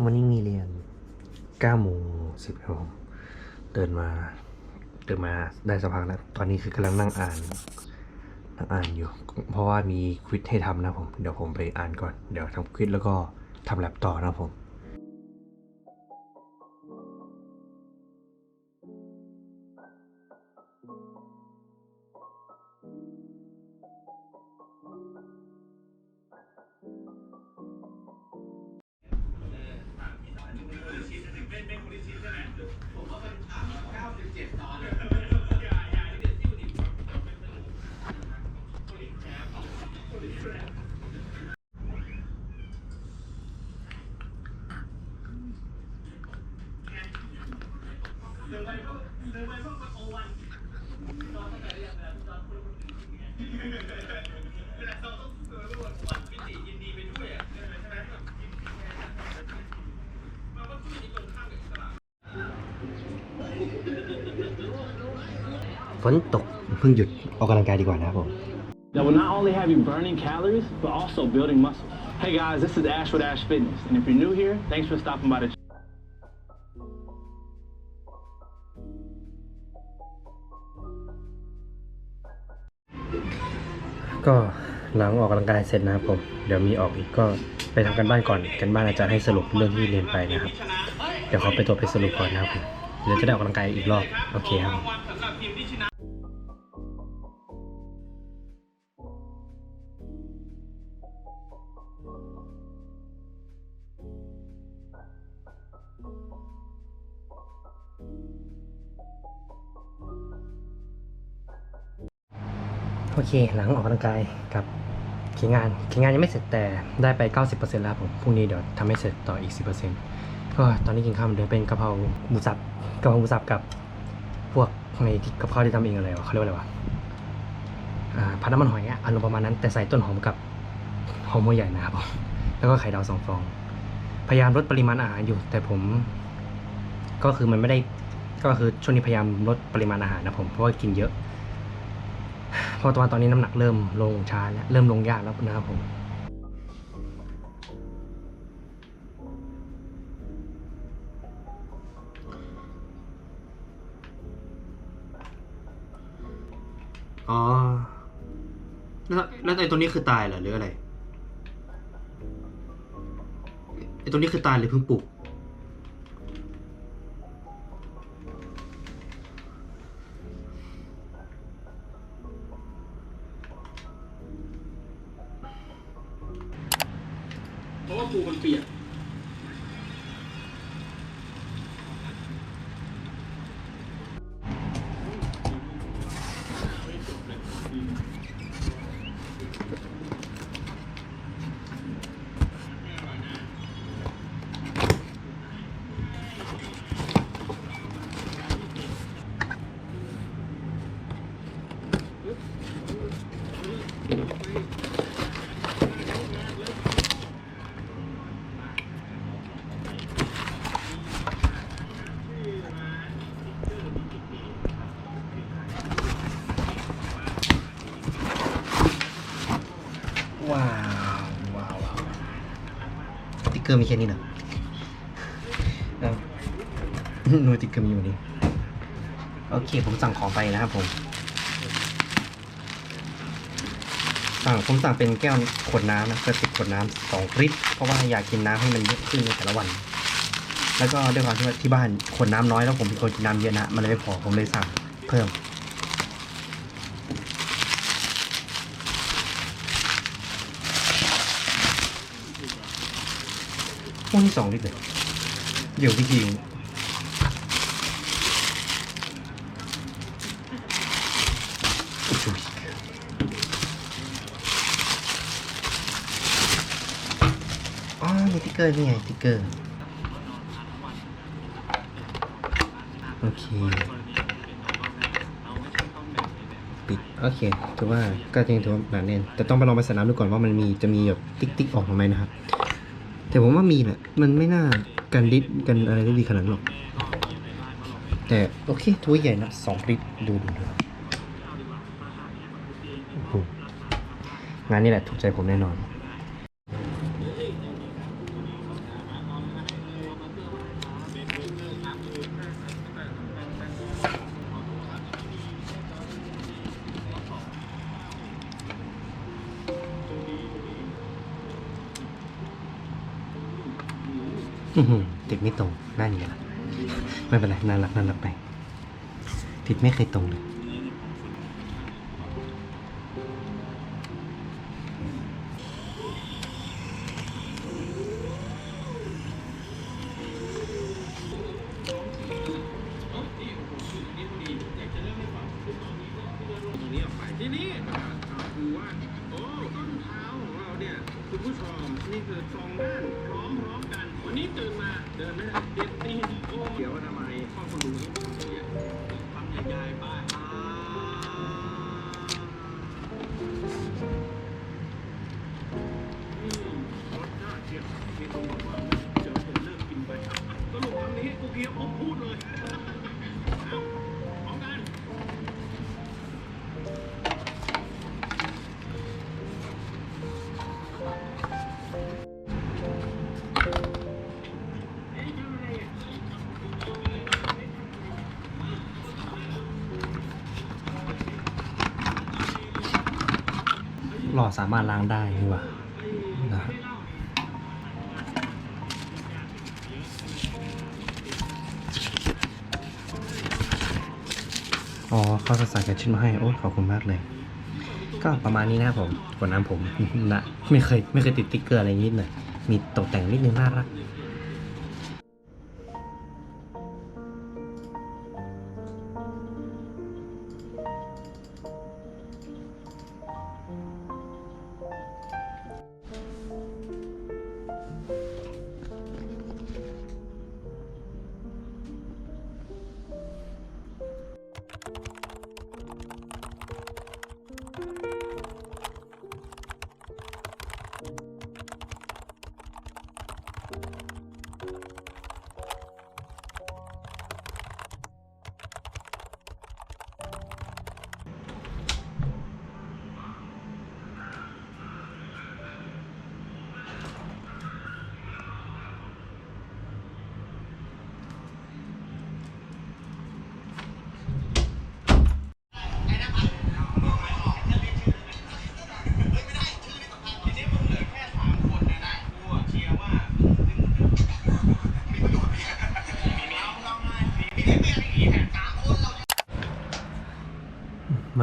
วันนี้มีเรียน9โมง10ครับผมเดินมา เดินมาได้สักพักแล้ว ตอนนี้คือกำลังนั่งอ่าน นั่งอ่านอยู่ เพราะว่ามีควิดให้ทำนะผม เดี๋ยวผมไปอ่านก่อน เดี๋ยวทำควิดแล้วก็ทำแลบต่อนะผม ฝนตกเพิ่งหยุดออกกำลังกายดีกว่านะครับผม that will not only have you burning calories, but also building muscle. Hey guys, this is Ash with Ash Fitness, and if you're new here, thanks for stopping by the channel. ก็หลังออกกำลังกายเสร็จนะครับผมเดี๋ยวมีออกอีกก็ไปทำกันบ้านก่อนกันบ้านอาจารย์ให้สรุปเรื่องที่เรียนไปนะครับ เดี๋ยวขอไปตัวไปสรุปก่อนนะครับผมเดี๋ยวจะได้ออกกำลังกายอีกรอบ โอเคครับ โอเค หลังออกกำลังกายกับเขียนงานเขียนงานยังไม่เสร็จแต่ได้ไป 90%แล้วครับผมพรุ่งนี้เดี๋ยวทำให้เสร็จต่ออีก 10%ก็ตอนนี้กินข้าวเหมือนเดิมเป็นกะเพราหมูสับกะเพราหมูสับกับพวกในที่กับข้าที่ทำเองอะไรวะเขาเรียกว่าอะไรวะอ่าผัดน้ำมันหอยอะอารมณ์ประมาณนั้นแต่ใส่ต้นหอมกับหอมหัวใหญ่นะครับผมแล้วก็ไข่ดาวสองฟอง พยายามลดปริมาณอาหารอยู่ แต่ผม ก็คือมันไม่ได้ก็คือช่วงนี้พยายามลดปริมาณอาหารนะผมเพราะว่ากินเยอะ เพราะตอนตอนนี้น้ำหนักเริ่มลงช้าแล้วเริ่มลงยากแล้วนะครับผมอ๋อ แล้วแล้วไอ้ตัวนี้คือตายเหรอหรืออะไรไอ้ตัวนี้คือตายหรือเพิ่งปลูก ว่าปูมันเปียก อร์มีแค่นี้เหรอเอาหนูติกเกอร์มีอยู่นี่โอเค ผมสั่งของไปนะครับผม สั่งผมสั่งเป็นแก้วขวดน้ำนะกระติกขวดน้ำสองลิตรเพราะว่าอยากกินน้ำให้มันเยอะขึ้นในแต่ละวัน แล้วก็ด้วยความที่ว่าที่บ้านขวดน้ำน้อยแล้วผมเป็นคนกินน้ำเยอะนะมันเลยไม่พอผมเลยสั่งเพิ่ม พวกนี้สองลิตรเลยเดี๋ยวพี่กิงอ๋อมีติ๊กเกอร์นี่ไงติ๊กเกอร์ โอเค ปิด โอเค ถือว่าก็จริงถือว่าหนาแน่น แต่ต้องไปลองไปสนามดูก่อนว่ามันมีจะมีแบบติ๊กติ๊กออกมาไหมนะครับ แต่ผมว่ามีแหละ มันไม่น่ากันดิดกันอะไรได้ดีขนาดนั้นหรอก แต่โอเคถ้วยใหญ่นะสองลิตรดูดูดูงานนี้แหละถูกใจผมแน่นอน ติดไม่ตรงนั่นไงล่ะไม่เป็นไรน่ารักน่ารักไปติดไม่เคยตรงเลย minute. หลอดสามารถล้างได้ดีกว่านะอ๋อเขาจะใส่กระชิ้นมาให้ โอ้ยขอบคุณมากเลย ก็ประมาณนี้นะครับผมกดน้ำผมนะไม่เคยไม่เคยติดติ๊กเกอร์อะไรนิดหน่อยมีตกแต่งนิดนึงน่ารัก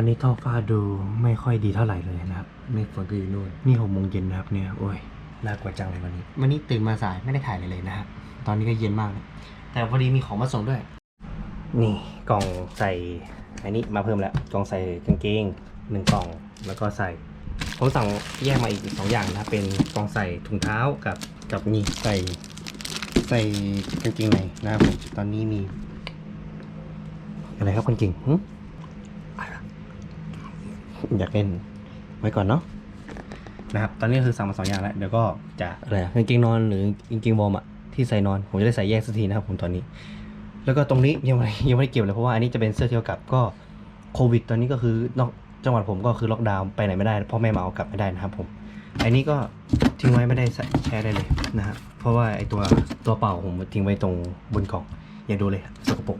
วันนี้ท้องฟ้าดูไม่ค่อยดีเท่าไหร่เลยนะครับ เมฆฝนก็อยู่นู่น นี่หกโมงเย็นนะครับเนี่ย โอ้ย น่ากลัวจังเลยวันนี้ วันนี้ตื่นมาสายไม่ได้ถ่ายเลยเลยนะครับ ตอนนี้ก็เย็นมากเลยแต่พอดีมีของมาส่งด้วย นี่กล่องใส่อันนี้มาเพิ่มแล้ว กล่องใส่กางเกงหนึ่งกล่อง แล้วก็ใส่ ผมสั่งแยกมาอีกสองอย่างนะครับเป็นกล่องใส่ถุงเท้ากับกับนี่ใส่ ใส่กางเกงในนะครับผมตอนนี้มี อะไรครับคนเก่งหึ อยากเล่นไว้ก่อนเนาะนะครับ ตอนนี้คือสั่งมาสองอย่างแล้ว เดี๋ยวก็จะอะไรอะกางเกงนอนหรือกางเกงวอร์มอะที่ใส่นอน ผมจะได้ใส่แยกสักทีนะครับผมตอนนี้ แล้วก็ตรงนี้ยังไม่ยังไม่ได้เก็บเลยเพราะว่าอันนี้จะเป็นเสื้อเที่ยวกลับก็โควิด ตอนนี้ก็คือนอกจังหวัดผมก็คือล็อกดาวน์ไปไหนไม่ได้พ่อแม่มาเอากลับไม่ได้นะครับผม อันนี้ก็ทิ้งไว้ไม่ได้ใส่แชร์ได้เลยนะฮะเพราะว่าไอตัวตัวเป่าผมทิ้งไว้ตรงบนกล่อง อย่าดูเลยสกปรก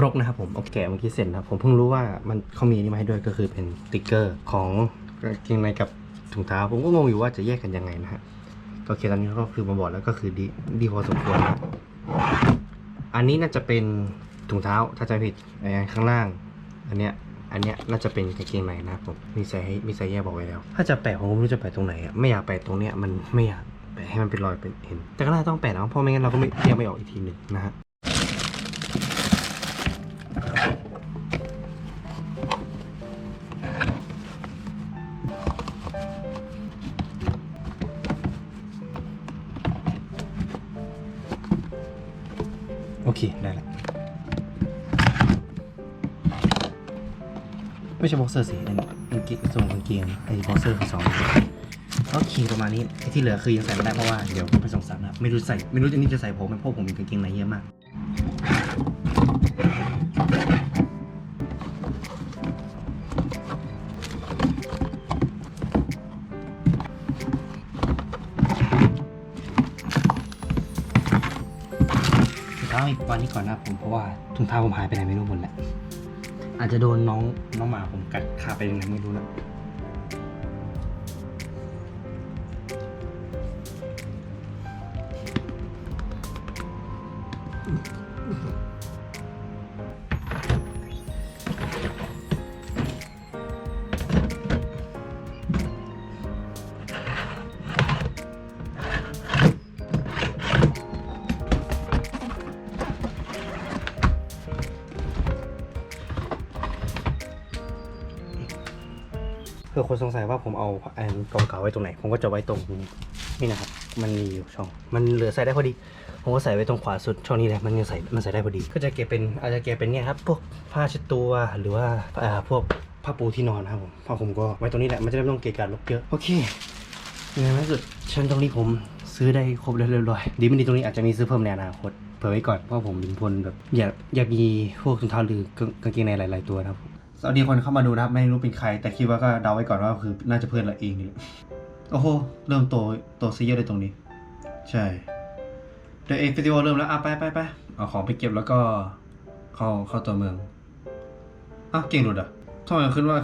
รกนะครับผมโอเคเมื่อกี้เสร็จนะครับผมเพิ่งรู้ว่ามันเขามีนี่มาให้ด้วยก็คือเป็นสติ๊กเกอร์ของกางเกงในกับถุงเท้า ผมก็งงอยู่ว่าจะแยกกันยังไงนะฮะก็โอเคตอนนี้ก็คือมาบอกแล้วก็คือดีดีพอสมควรนะอันนี้น่าจะเป็นถุงเท้าถ้าจำไม่ผิดไอ้ข้างล่าง อันเนี้ยอันเนี้ยน่าจะเป็นกางเกงในนะครับผมมีใส่ให้มีใส่แยกบอกไว้แล้ว ถ้าจะแปะผมก็ไม่รู้จะแปะตรงไหนอะไม่อยากแปะตรงเนี้ยมันไม่อยากแปะให้มันเป็นรอยเป็นเห็น แต่ก็น่าจะต้องแปะนะเพราะไม่งั้นเราก็ไม่แยกไม่ออกอีกทีหนึ่งนะฮะ ไม่ใช่บ็อกเซอร์สิอันนี้กางเกงส่งกางเกงไอ้บ็อกเซอร์คือสองก็คีย์ประมาณนี้ไอ้ที่เหลือคือยังใส่ไม่ได้เพราะว่าเดี๋ยวผมไปส่งสารนะไม่รู้ใส่ไม่รู้อันนี้จะใส่ผมไมเพราะผมมีกางเกงในเยอะมากถุงเท้าอีกวันนี้ก่อนนะผมเพราะว่าถุงเท้าผมหายไปไหนไม่รู้หมดแหละ อาจจะโดนน้องน้องหมาผมกัดขาไปยังไงไม่รู้นะ คนสงสัยว่าผมเอาอันกล่องเก่าไว้ตรงไหน ผมก็จะไว้ตรงนี้นี่นะครับ มันมีอยู่ช่อง มันเหลือใส่ได้พอดี ผมก็ใส่ไว้ตรงขวาสุดช่องนี้แหละมันยังใส่มันใส่ได้พอดี ก็จะเก็บเป็นอาจจะเก็บเป็นเนี่ยครับพวกผ้าเช็ดตัวหรือว่าอ่าพวกผ้าปูที่นอนนะครับผมผ้าผมก็ไว้ตรงนี้แหละมันจะได้ไม่ต้องเกะกะรกเยอะโอเคในที่สุดชั้นตรงนี้ผมซื้อได้ครบเรียบร้อยดีไม่ดีตรงนี้อาจจะมีซื้อเพิ่มในอนาคตเผื่อไว้ก่อนเพราะผมเป็นคนแบบอยากอยากมีพวกถุงเท้าหรือกางเกงในหลาย ๆ ตัวนะครับ สวัสดีคนเข้ามาดูนะครับ ไม่รู้เป็นใคร แต่คิดว่าก็เดาไว้ก่อนว่าคือน่าจะเพื่อนเราเองนี่แหละโอ้โห เริ่มโตโตซีเยอะเลยตรงนี้ ใช่เดี๋ยวเอฟเฟสติวเริ่มแล้วอะไปไปไปเอาของไปเก็บแล้วก็ เข้าเข้าตัวเมืองอ้าวเก่งหลุดอะทำไมขึ้นว่า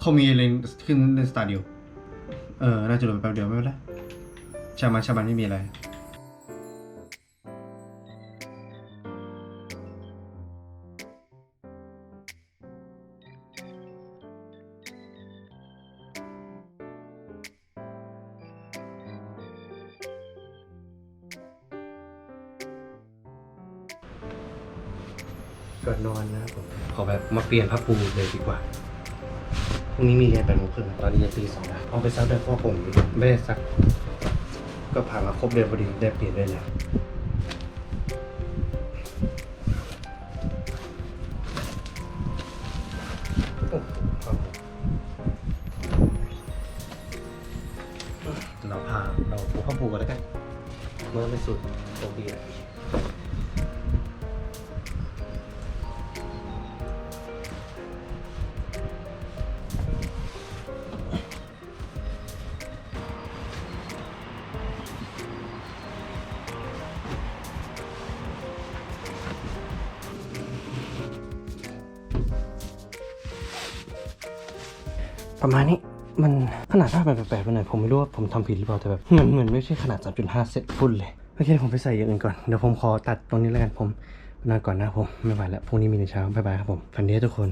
เขามีเลนขึ้นเลนสตาร์เดียวเออ น่าจะหลุดไปแป๊บเดียวไม่เป็นไรชามันชามันไม่มีอะไร ก่อนนอนนะครับผมขอแบบมาเปลี่ยนผ้าปูเลยดีกว่าพรุ่งนี้มีเรียนแปดโมงครึ่งตอนนี้จะตีสองแล้วเอาไปซักด้วยเพราะผมไม่ได้ซัก ก็ผ่านมาครบเดือนพอดีได้เปลี่ยนได้แล้วเราพาเราปูผ้าปูกันแล้วกันเมื่อไม่สุดโชคดีแหละ ประมาณนี้มันขนาดผ้าแบบแปลกๆไปหน่อยผมไม่รู้ว่าผมทำผิดหรือเปล่าแต่แบบเหมือนเหมือนไม่ใช่ขนาด 3.5 เซนฟุตเลยโอเคเดี๋ยวผมไปใส่อย่างอื่นก่อนเดี๋ยวผมขอตัดตรงนี้แล้วกันผมนอนก่อนนะผมไม่ไหวแล้วพรุ่งนี้มีในเช้าบ๊ายบายครับผมฝันดีทุกคน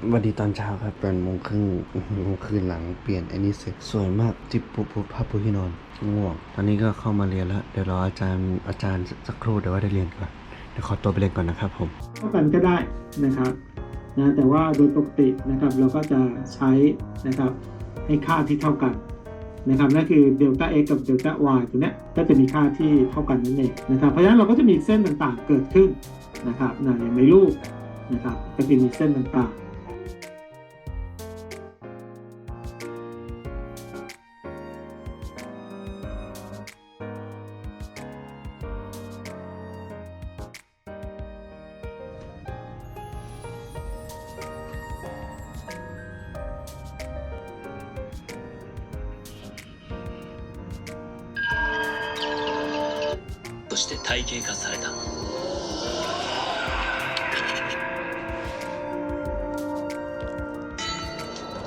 สวัสดีตอนเช้าครับแปดโมงครึ่งโมงคืนหลังเปลี่ยนอันนี้เสร็จสวยมากที่ปูปูผ้าปูที่นอนง่วงตอนนี้ก็เข้ามาเรียนแล้วเดี๋ยวรออาจารย์อาจารย์สักครู่เดี๋ยวว่าได้เรียนก่อนเดี๋ยวขอตัวไปเรียนก่อนนะครับผมเท่ากันก็ได้นะครับ นะแต่ว่าโดยปกตินะครับเราก็จะใช้นะครับให้ค่าที่เท่ากันนะครับนั่นคือเดลต้า x กับเดลต้า y ตัวนี้ก็จะมีค่าที่เท่ากันนั่นเองนะครับเพราะฉะนั้นเราก็จะมีเส้นต่างๆเกิดขึ้นนะครับนะอย่างในรูปนะครับก็จะมีเส้นต่าง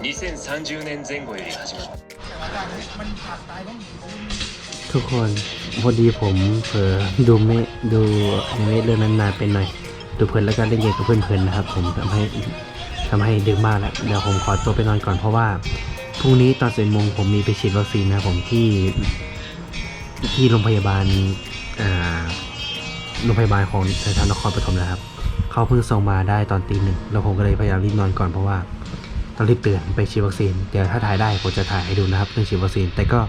2030年前後より始まる ทุกคนพอดีผมเผลอดูไม่ดูอนิเมะเรื่องนั้นนานไปหน่อย ดูเพลินแล้วก็เล่นเกมกับเพื่อนๆนะครับ ผมทำให้ทำให้ดึกมากแล้วเดี๋ยวผมขอตัวไปนอนก่อนเพราะว่าพรุ่งนี้ตอนสิบโมงผมมีไปฉีดวัคซีนนะครับผมที่ที่โรงพยาบาลอ่าโรงพยาบาลของทางนครปฐมนะครับ เขาเพิ่งส่งมาได้ตอนตีหนึ่งแล้วผมก็เลยพยายามรีบนอนก่อนเพราะว่า ต้องรีบเตื่นไปฉีดวัคซีนเดี๋ยวถ้าถ่ายได้ผมจะถ่ายให้ดูนะครับเรื่องฉีดวัคซีน แต่ก็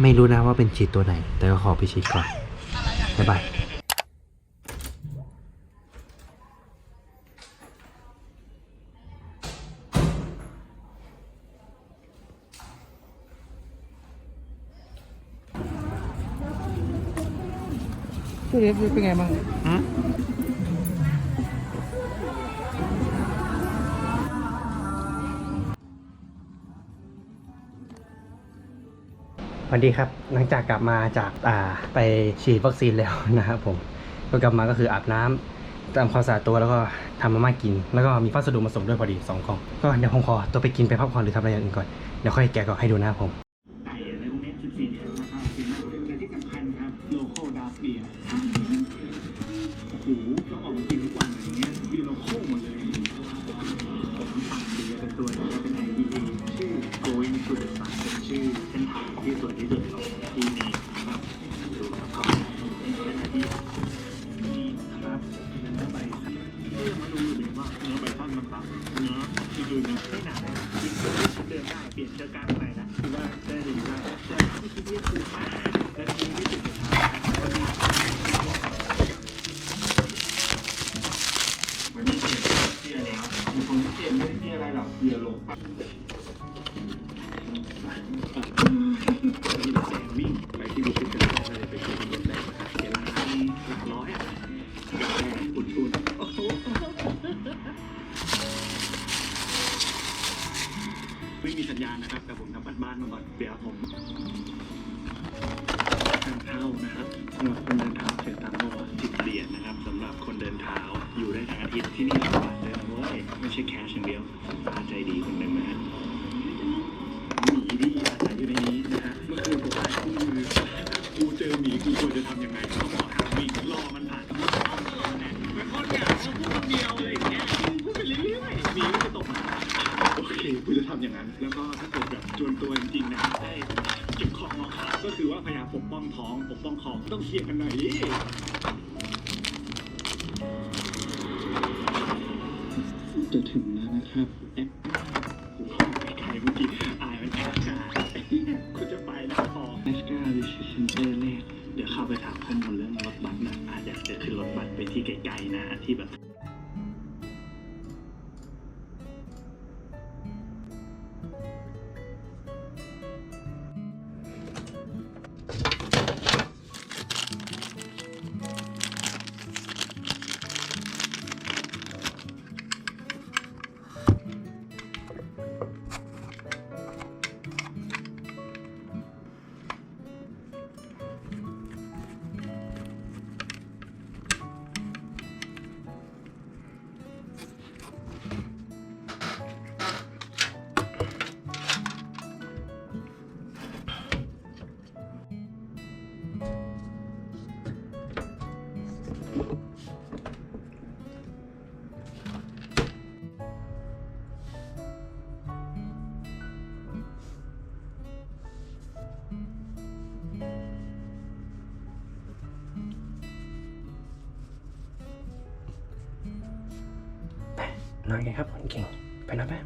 ไม่รู้นะว่าเป็นฉีดตัวไหน แต่ก็ขอไปฉีดก่อนบ๊ายบายพี่เล็กเป็นไงบ้าง วัสดีครับ หลังจากกลับมาจากอ่าไปฉีดวัคซีนแล้วนะครับผม ก็กลับมาก็คืออาบน้ำทำความสะอาดตัวแล้วก็ทำมาม่ากิน แล้วก็มีพัสดุมาส่งด้วยพอดีสองกล่อง ก็เดี๋ยวผมขอตัวไปกินไปพักผ่อนหรือทำอะไรอย่างอื่นก่อน เดี๋ยวค่อยแกะกล่องให้ดูนะครับผม ที่สวยที่สุดของที่นี้นะครับดูนะครับเป็นที่นี่ครับเล้อใบเพื่อมาดูเลยว่าเนื้อใบท่อนมันบางเนื้อที่ดูนะไม่หนาเลยจริเดินได้เปลี่ยนเจอกกลางไปนะคือว่าได้ดีมากแต่ไม่คิดว่าถูกคือานมาก่อนเดี๋ยวผมทางเท้านะครับสำหรับคนเดินเท้าเสียตังค์ระวัติสิบเหรียญนะครับสำหรับคนเดินเท้าอยู่ได้ทั้งอาทิตย์ที่นี่ จะถึงแล้วนะครับแอปผมขอไปไกลเมื่อกี้อายมันแอบกาคุณจะไปแล้วพอแอสกาวิชเซนเตอเลขเดี๋ยวเข้าไปถามข้อมูลเรื่องรถบัสนะอาจจะขึ้นรถบัสไปที่ไกลๆนะที่แบบ มาไงครับคนเก่งไปนะแป๊บ